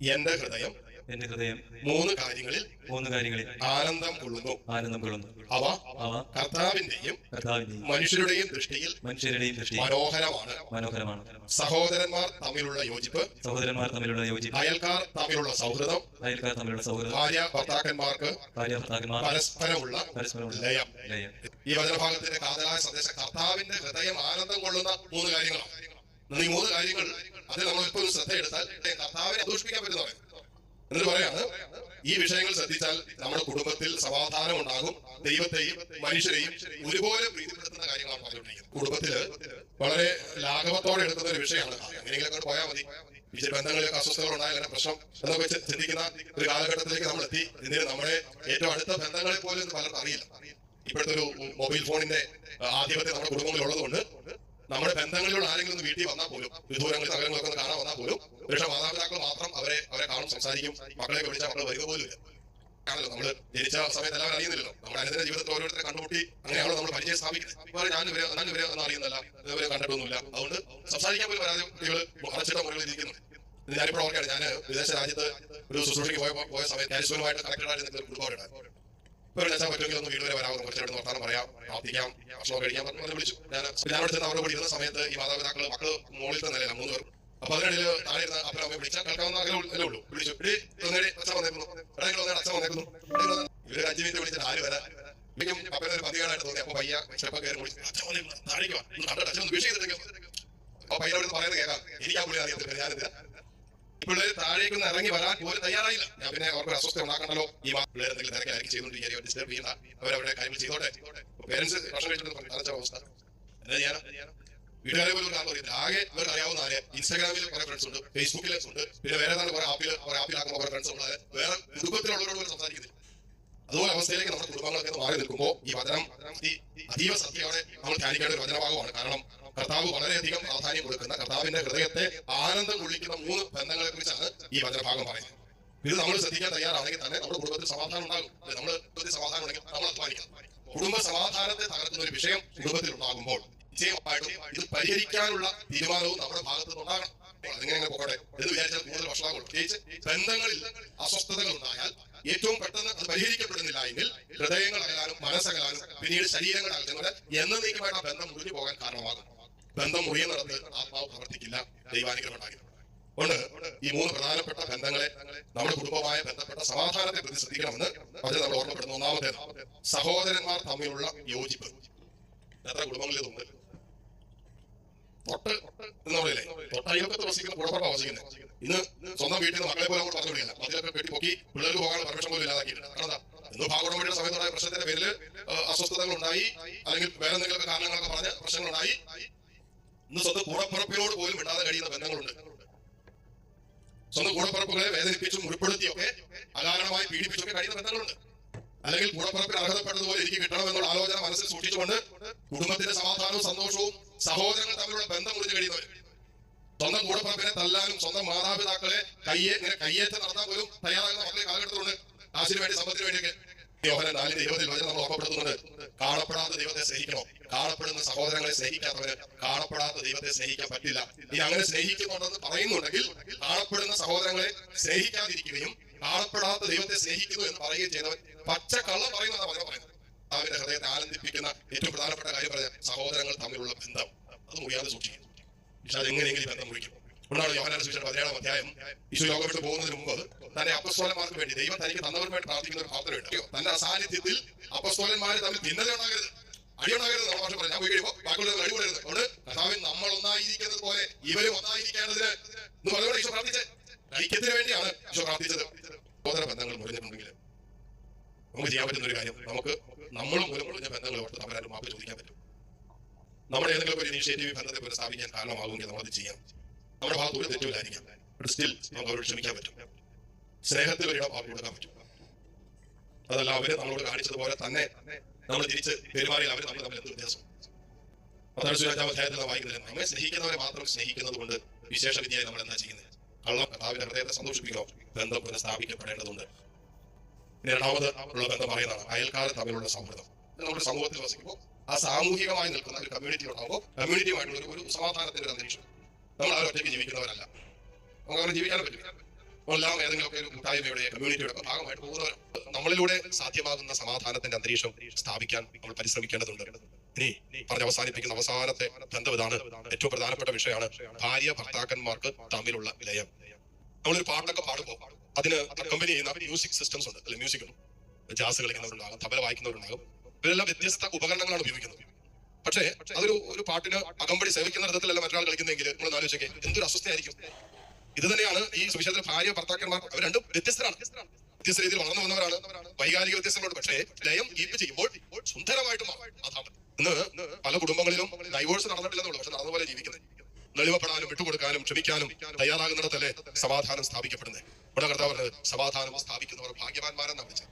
എന്റെ ഹൃദയം എന്റെ ഹൃദയം മൂന്ന് കാര്യങ്ങളിൽ മൂന്ന് കാര്യങ്ങളിൽ ആനന്ദം കൊള്ളുന്നു. ആനന്ദം കൊള്ളുന്നു. അവ അവ കർത്താവിന്റെയും കർത്താവിന്റെയും മനുഷ്യരുടെയും ദൃഷ്ടിയിൽ മനുഷ്യരുടെയും ദൃഷ്ടി മനോഹരമാണ്. മനോഹരമാണ്. സഹോദരന്മാർ തമ്മിലുള്ള യോജിപ്പ് സഹോദരന്മാർ തമ്മിലുള്ള യോജിപ്പ് അയൽക്കാർ തമ്മിലുള്ള സൗഹൃദം അയൽക്കാർ തമ്മിലുള്ള സൗഹൃദം ഭാര്യ ഭർത്താക്കന്മാർക്ക് ഭാര്യ ഭർത്താക്കന്മാർ പരസ്പരമുള്ള പരസ്പരമുള്ള ലയം. ലയം. ഈ വചനഭാഗത്തിന്റെ കാതലായ സന്ദേശം കർത്താവിന്റെ ഹൃദയം ആനന്ദം കൊള്ളുന്ന മൂന്ന് കാര്യങ്ങളാണ്. ഈ മൂന്ന് കാര്യങ്ങൾ. ഇപ്പോൾ ഒരു ശ്രദ്ധ എടുത്താൽ കർത്താവിനെ ദൂഷിപ്പിക്കാൻ പറ്റുന്നവൻ എന്നിട്ട് പറയാണ് ഈ വിഷയങ്ങൾ ശ്രദ്ധിച്ചാൽ നമ്മുടെ കുടുംബത്തിൽ സമാധാനം ഉണ്ടാകും. ദൈവത്തെയും മനുഷ്യരെയും ഒരുപോലെ പ്രീതിപ്പെടുത്തുന്ന കാര്യങ്ങളാണ് പറഞ്ഞുകൊണ്ടിരിക്കുന്നത്. കുടുംബത്തിൽ വളരെ ലാഘവത്തോടെ എടുക്കുന്ന ഒരു വിഷയമാണ് എങ്ങനെയെങ്കിലും പോയാൽ മതി. വിജയ ബന്ധങ്ങളിലൊക്കെ അസ്വസ്ഥകൾ ഉണ്ടായാലും പ്രശ്നം എന്നൊക്കെ ചിന്തിക്കുന്ന ഒരു കാലഘട്ടത്തിലേക്ക് നമ്മൾ എത്തി. ഇതിന് നമ്മുടെ ഏറ്റവും അടുത്ത ബന്ധങ്ങളെ പോലും പലർക്കും അറിയില്ല. ഇപ്പോഴത്തെ ഒരു മൊബൈൽ ഫോണിന്റെ ആധിപത്യം നമ്മുടെ കുടുംബങ്ങളിൽ ഉള്ളതുകൊണ്ട് നമ്മുടെ ബന്ധങ്ങളിലുള്ള ആരെങ്കിലും ഒന്ന് വീട്ടിൽ വന്നാൽ പോലും വിദൂരങ്ങളിൽ നഗരങ്ങളൊക്കെ ഒന്ന് കാണാൻ വന്നാൽ പോലും പക്ഷെ മാതാപിതാക്കൾ മാത്രം അവരെ അവരെ കാണും സംസാരിക്കും മക്കളെ വിളിച്ചാൽ മക്കൾ വരിക പോലും ഇല്ല ആണല്ലോ നമ്മൾ ജനിച്ച സമയത്ത് എല്ലാവരും അറിയുന്നില്ലല്ലോ. നമ്മുടെ അനുദിന ജീവിതത്തിൽ ഓരോരുത്തരെ കണ്ടുമുട്ടി അങ്ങനെയാണോ നമ്മൾ പരിചയം സ്ഥാപിക്കുന്നത്? ഞാൻ ഇവരെ ഞാൻ ഇവരെ ഒന്നും അറിയുന്നില്ല. ഇവരെ കണ്ടിട്ടൊന്നുമില്ല. അതുകൊണ്ട് സംസാരിക്കാൻ പോലും വരാതെ കുട്ടികൾ അടച്ചിട്ട മുറികളിൽ ഇരിക്കുന്നു. ഞാനിപ്പോൾ ഓർക്കാണ് ഞാൻ വിദേശ രാജ്യത്ത് ഒരു ശുശ്രൂഷയ്ക്ക് പോയ പോയ സമയത്ത് കാരിസ്വരമായിട്ട് കണക്റ്റഡ് ആയിട്ട് നിൽക്കുന്ന ഒരു ഇപ്പൊ പറ്റുമെങ്കിൽ വീട് വരെ വരാമെന്ന് കുറച്ച് നേരം വർത്താനം പറയാം പ്രാർത്ഥിക്കാം ഭക്ഷണം കഴിക്കാം. പറഞ്ഞു വിളിച്ചു. ഞാൻ അവിടെ ചെന്ന് ഇരുന്ന സമയത്ത് ഈ മാതാപിതാക്കൾ മക്കൾ മുകളിൽ നിലയില്ല മൂന്ന് പേർ അപ്പൊ അതിനിടയിൽ താഴെ ഇരുന്ന അപ്പനും അമ്മയെ വിളിച്ചാൽ കേൾക്കാവുന്ന അകലെ ഉള്ളൂ വിളിച്ചു. ഇടി ഒന്നേടി അച്ഛൻ വന്നേക്കുന്നു. എവിടെയെങ്കിലും ഒന്നേടി അച്ഛൻ വന്നേക്കുന്നു. ഇവർ അഞ്ച് മിനിറ്റ് വിളിച്ചിട്ട് ആര് വരാൻ എനിക്കും അപ്പനെ ഒരു പതികേടായിട്ട് തോന്നി. അപ്പൊ പയ്യ ചെറുപ്പം കയറി വിളിച്ചു അച്ഛൻ വന്നേക്കുന്നു താഴേക്ക് വാ. കണ്ടിട്ട് അച്ഛൻ ഒന്ന് ചെയ്തിട്ടെങ്കിൽ അപ്പൊ പയ്യനോട് പറയുന്നത് കേൾക്കാം. എനിക്ക് ആ പുള്ളി അറിയത്തില്ല ഞാനെന്തിനാ പിള്ളേർ താഴേക്ക് നിന്ന് ഇറങ്ങി വരാൻ പോലും തയ്യാറായില്ല. ഞാൻ പിന്നെ അവർക്ക് അസ്വസ്ഥ ഉണ്ടാക്കണ്ടല്ലോ? ഈ പിള്ളേർ എന്തെങ്കിലും തിരക്കായിരിക്കും ചെയ്തുകൊണ്ടിരിക്കുക ഡിസ്റ്റർബ് ചെയ്യണ്ട. അവരവിടെ കാര്യങ്ങൾ ചെയ്തോട്ടെ? പേരൻസ് ഭക്ഷണം കഴിച്ചിട്ട് തറച്ച അവസ്ഥ. എന്താ ചെയ്യാനോ വീട്ടുകാരെ പോലും കാണാൻ അറിയില്ല ആകെ ഇവർക്ക് അറിയാവുന്ന ആരെ? ഇൻസ്റ്റാഗ്രാമിൽ കുറെ ഫ്രണ്ട്സ് ഉണ്ട് ഫേസ്ബുക്കിലെ ഉണ്ട്. പിന്നെ വേറെ ഏതാണ്ട് കുറെ ആപ്പിൽ കുറെ ആപ്പിലാക്കുന്ന കുറെ ഫ്രണ്ട്സ് ഉള്ളത് വേറെ കുടുംബത്തിലുള്ളവരോട് സംസാരിക്കുന്നില്ല. അതുപോലെ അവസ്ഥയിലേക്ക് നമ്മുടെ കുടുംബങ്ങളൊക്കെ മാറി നിൽക്കുമ്പോൾ ഈ വചനം ഈ അതീവ സത്യയോടെ നമ്മൾ ധ്യാനിക്കേണ്ട ഒരു വചനഭാഗമാണ്. കാരണം കർത്താവ് വളരെയധികം പ്രാധാന്യം കൊടുക്കുന്ന കർത്താവിന്റെ ഹൃദയത്തെ ആനന്ദം കൊള്ളിക്കുന്ന മൂന്ന് ബന്ധങ്ങളെ കുറിച്ചാണ് ഈ വചനഭാഗം പറയുന്നത്. ഇത് നമ്മൾ ശ്രദ്ധിക്കാൻ തയ്യാറാണെങ്കിൽ തന്നെ നമ്മുടെ കുടുംബത്തിൽ സമാധാനം ഉണ്ടാകും. നമ്മൾ കുടുംബത്തിൽ സമാധാനം ഉണ്ടെങ്കിൽ നമ്മൾ അധ്വാനിക്കണം കുടുംബ സമാധാനത്തെ തകർക്കുന്ന ഒരു വിഷയം കുടുംബത്തിൽ ഉണ്ടാകുമ്പോൾ നിശ്ചയമായിട്ടും ഇത് പരിഹരിക്കാനുള്ള തീരുമാനവും നമ്മുടെ ഭാഗത്ത് ഉണ്ടാകണം. അതിങ്ങനെ അങ്ങനെ പോകട്ടെ എന്ന് വിചാരിച്ചാൽ കൂടുതൽ വഷളാകുള്ളൂ പ്രത്യേകിച്ച് ബന്ധങ്ങളിൽ അസ്വസ്ഥതകൾ ഉണ്ടായാൽ ഏറ്റവും പെട്ടെന്ന് അത് പരിഹരിക്കപ്പെടുന്നില്ല എങ്കിൽ ഹൃദയങ്ങൾ അകലാനും മനസ്സകലാനും പിന്നീട് ശരീരങ്ങൾ അകലുന്നത് എന്നേക്കുമായിട്ട് ആ ബന്ധം മുറിഞ്ഞു പോകാൻ കാരണമാകും. ബന്ധം മുറിയുന്നിടത്ത് ആത്മാവ് പ്രവർത്തിക്കില്ല. ദൈവാനുഗ്രഹം ഉണ്ടാകില്ല അതുകൊണ്ട് ഈ മൂന്ന് പ്രധാനപ്പെട്ട ബന്ധങ്ങളെ നമ്മുടെ കുടുംബമായ ബന്ധപ്പെട്ട സമാധാനത്തെ പ്രതി ശ്രദ്ധിക്കണമെന്ന് അത് നമ്മൾ ഓർമ്മപ്പെടുന്ന. ഒന്നാമത്തേത് സഹോദരന്മാർ തമ്മിലുള്ള യോജിപ്പ്. എത്ര കുടുംബങ്ങളിൽ ഉണ്ട്? തൊട്ട് എന്ന് പറയില്ലേ തൊട്ടയൽക്കത്ത് വസിക്കുന്ന കുടപ്പുറം വസിക്കുന്നത് ഇന്ന് സ്വന്തം വീട്ടിൽ നിന്ന് മക്കളെ പോലും പറഞ്ഞു വിടില്ല അതിലൊക്കെ കെട്ടി പൊക്കി പിള്ളേർ പോകാനുള്ള പെർമിഷൻ പോലും ഇല്ലാതാക്കിയിട്ടുണ്ട് കാരണം എന്താ? ഭാഗോടമയുടെ സമയത്തുണ്ടായ പ്രശ്നത്തിന്റെ പേരിൽ അസ്വസ്ഥതകൾ ഉണ്ടായി അല്ലെങ്കിൽ വേറെ എന്തെങ്കിലും കാരണങ്ങളൊക്കെ പറഞ്ഞ് പ്രശ്നങ്ങളുണ്ടായി. ഇന്ന് സ്വന്തം കൂടപ്പുറപ്പിനോട് പോലും ഇടാതെ കഴിയുന്ന ബന്ധങ്ങളുണ്ട്. സ്വന്തം കൂടപ്പുറപ്പുകളെ വേദനിപ്പിച്ചും മുറിപ്പെടുത്തിയൊക്കെ അകാരണമായി പീഡിപ്പിച്ചൊക്കെ കഴിയുന്ന ബന്ധങ്ങളുണ്ട്. അല്ലെങ്കിൽ കൂടപ്പുറപ്പിൽ അർഹതപ്പെട്ടതുപോലെ എനിക്ക് കിട്ടണമെന്നുള്ള ആലോചന മനസ്സിൽ സൂക്ഷിച്ചുകൊണ്ട് കുടുംബത്തിന്റെ സമാധാനവും സന്തോഷവും സഹോദരങ്ങൾ തമ്മിലുള്ള ബന്ധം മുറിഞ്ഞു കഴിയുന്നവർ സ്വന്തം കൂടപ്പുറപ്പിനെ തല്ലാനും സ്വന്തം മാതാപിതാക്കളെ കയ്യെ ഇങ്ങനെ കയ്യേറ്റം നടത്താൻ പോലും തയ്യാറാകുന്ന മക്കളെ കാലഘട്ടത്തിലുണ്ട്. കാശിന് വേണ്ടി സമ്പത്തിന് വേണ്ടിയൊക്കെ നാലിന്റെ ഇരുപതിൽ വചനം നമ്മൾ ഓർമ്മപ്പെടുത്തുന്നുണ്ട്. കാണപ്പെടാത്ത ദൈവത്തെ സ്നേഹിക്കണോ? കാണപ്പെടുന്ന സഹോദരങ്ങളെ സ്നേഹിക്കാത്തവര് കാണപ്പെടാത്ത ദൈവത്തെ സ്നേഹിക്കാൻ പറ്റില്ല. ഇനി അങ്ങനെ സ്നേഹിക്കുന്നുണ്ടെന്ന് പറയുന്നുണ്ടെങ്കിൽ കാണപ്പെടുന്ന സഹോദരങ്ങളെ സ്നേഹിക്കാതിരിക്കുകയും കാണപ്പെടാത്ത ദൈവത്തെ സ്നേഹിക്കുന്നു എന്ന് പറയുകയും ചെയ്യുന്നവൻ പച്ച കള്ളം പറയുന്നതാണ് പറഞ്ഞു പറയുന്നത് അവന്റെ ഹൃദയത്തെ ആനന്ദിപ്പിക്കുന്ന ഏറ്റവും പ്രധാനപ്പെട്ട കാര്യം പറഞ്ഞ സഹോദരങ്ങൾ തമ്മിലുള്ള ബന്ധം. അത് മുറിയാതെ സൂക്ഷിക്കും. പക്ഷെ അത് എങ്ങനെയെങ്കിലും ബന്ധം മുറിക്കും. കൊണ്ടാണ് യോഹനാൻ സുവിശേഷം പതിനേഴാം അധ്യായം ഈശോ യോഗം വിട്ട് പോകുന്നതിന് മുമ്പ് തന്റെ അപ്പസ്തോലന്മാർക്ക് വേണ്ടി ദൈവം തനിക്ക് തന്നവർക്ക് വേണ്ടി പ്രാർത്ഥിക്കുന്ന ഒരു പ്രാർത്ഥനയുണ്ട് തന്റെ സാന്നിധ്യത്തിൽ അപ്പസ്തോലന്മാര് തമ്മിൽ ഭിന്നത ഉണ്ടാകരുത് അടിയുണ്ടാകരുത് നമ്മൾ ഭാഷ പറഞ്ഞു ഞാൻ പോയി കഴിയുമ്പോൾ ബാക്കിയുള്ളവർ അടിപൊളിയരുത് അതുകൊണ്ട് കർത്താവിൻ നമ്മൾ ഒന്നായിരിക്കുന്നത് പോലെ ഇവരും ഒന്നായിരിക്കേണ്ടതിന് എന്ന് പറഞ്ഞുകൊണ്ട് ഈശോ പ്രാർത്ഥിച്ചത് ഐക്യത്തിന് വേണ്ടിയാണ് ഈശോ പ്രാർത്ഥിച്ചത്. സഹോദര ബന്ധങ്ങൾ മുറിഞ്ഞിട്ടുണ്ടെങ്കിൽ നമുക്ക് ചെയ്യാൻ പറ്റുന്ന ഒരു കാര്യം നമുക്ക് നമ്മളും മൂലം മുറിഞ്ഞ ബന്ധങ്ങൾ ഓർത്ത് തമ്മിലാരും മാപ്പ് ചോദിക്കാൻ പറ്റും. നമ്മുടെ ഏതെങ്കിലും ഒരു ഇനീഷ്യേറ്റീവ് ബന്ധത്തെ പുനഃസ്ഥാപിക്കാൻ കാരണമാകുമെങ്കിൽ നമ്മളത് ചെയ്യാം. നമ്മുടെ ഭാഗത്ത് ഒരു തെറ്റുമില്ലായിരിക്കാം. സ്റ്റിൽ നമുക്ക് അവരോട് ക്ഷമിക്കാൻ പറ്റും. സ്നേഹത്തിൽ ഒരിടം അവർ കൊടുക്കാൻ പറ്റും. അതല്ല അവർ നമ്മളോട് കാണിച്ചതുപോലെ തന്നെ നമ്മൾ തിരിച്ച് പെരുമാറി അവരെ നമ്മൾ തമ്മിൽ എന്ത് വ്യത്യാസം? പത്താം സുരാജാവ് അധ്യായത്തിൽ വായിക്കുന്നത് നമ്മെ സ്നേഹിക്കുന്നവരെ മാത്രം സ്നേഹിക്കുന്നത് കൊണ്ട് വിശേഷ വിദ്യയായി നമ്മൾ എന്താ ചെയ്യുന്നത് കള്ളം കർത്താവിന്റെ ഹൃദയത്തെ സന്തോഷിപ്പിക്കോ? ബന്ധം പുനഃസ്ഥാപിക്കപ്പെടേണ്ടതുണ്ട്. രണ്ടാമത് ഉള്ള ബന്ധം പറയുന്നതാണ് അയൽക്കാരെ തമ്മിലുള്ള സൗഹൃദം. നമ്മുടെ സമൂഹത്തിൽ വസിക്കുമ്പോൾ ആ സാമൂഹികമായി നിൽക്കുന്ന ഒരു കമ്മ്യൂണിറ്റി ഉണ്ടാകുമ്പോൾ കമ്മ്യൂണിറ്റിയുമായിട്ടുള്ള ഒരു സമാധാനത്തിന്റെ ഒരു അന്തരീക്ഷം. നമ്മൾ ആരും ഒറ്റയ്ക്ക് ജീവിക്കുന്നവരല്ല. നമുക്ക് അങ്ങനെ ജീവിക്കാൻ പറ്റും. എല്ലാം ഏതെങ്കിലുമൊക്കെ ഒരു കൂട്ടായ്മയുടെ കമ്മ്യൂണിറ്റിയുടെ ഒക്കെ ഭാഗമായിട്ട് പോകുന്നവർ നമ്മളിലൂടെ സാധ്യമാകുന്ന സമാധാനത്തിന്റെ അന്തരീക്ഷം സ്ഥാപിക്കാൻ നമ്മൾ പരിശ്രമിക്കേണ്ടതുണ്ട്. ഇനി പറഞ്ഞ് അവസാനിപ്പിക്കുന്ന അവസാനത്തെ ബന്ധം ഇതാണ്. ഏറ്റവും പ്രധാനപ്പെട്ട വിഷയമാണ് ഭാര്യ ഭർത്താക്കന്മാർക്ക് തമ്മിലുള്ള വിലയം. നമ്മളൊരു പാട്ടൊക്കെ പാടുമ്പോൾ അതിന് കമ്പനി ചെയ്യുന്ന മ്യൂസിക് സിസ്റ്റംസ് ഉണ്ട്. അല്ലെ മ്യൂസിക് ജാസ് കളിക്കുന്നവരുണ്ടാകും തബല വായിക്കുന്നവരുണ്ടാകും. ഇവരെല്ലാം വ്യത്യസ്ത ഉപകരണങ്ങളാണ് ഉപയോഗിക്കുന്നത്. പക്ഷേ അതൊരു ഒരു പാട്ടിന് അകമ്പടി സേവിക്കുന്ന വിധത്തിലല്ല മറ്റൊരാൾ കളിക്കുന്നെങ്കിൽ നമ്മൾ ആലോചിച്ചേ എന്തൊരു അസ്വസ്ഥയായിരിക്കും. ഇത് തന്നെയാണ് ഈ സുവിശേഷത്തിൽ ഭാര്യ ഭർത്താക്കന്മാർ അവർ രണ്ടും വ്യത്യസ്തരാണ്. വ്യത്യസ്ത രീതിയിൽ വളർന്നു വന്നവരാണ്. വൈകാരിക വ്യത്യസ്തങ്ങളുണ്ട് പക്ഷേ ലയം കീപ്പ് ചെയ്യുമ്പോൾ സുന്ദരമായിട്ട് ഇന്ന് പല കുടുംബങ്ങളിലും ഡൈവോഴ്സ് നടന്നിട്ടില്ലെന്നുള്ളൂ പക്ഷെ നടന്നതുപോലെ ജീവിക്കുന്നത് നെളിവപ്പെടാനും വിട്ടുകൊടുക്കാനും ക്ഷമിക്കാനും തയ്യാറാകുന്നിടത്തല്ലേ സമാധാനം സ്ഥാപിക്കപ്പെടുന്നത്? ഇവിടെ കർത്താവ് സമാധാനം സ്ഥാപിക്കുന്നവർ ഭാഗ്യവാന്മാരെന്നാണ് വിളിച്ചത്.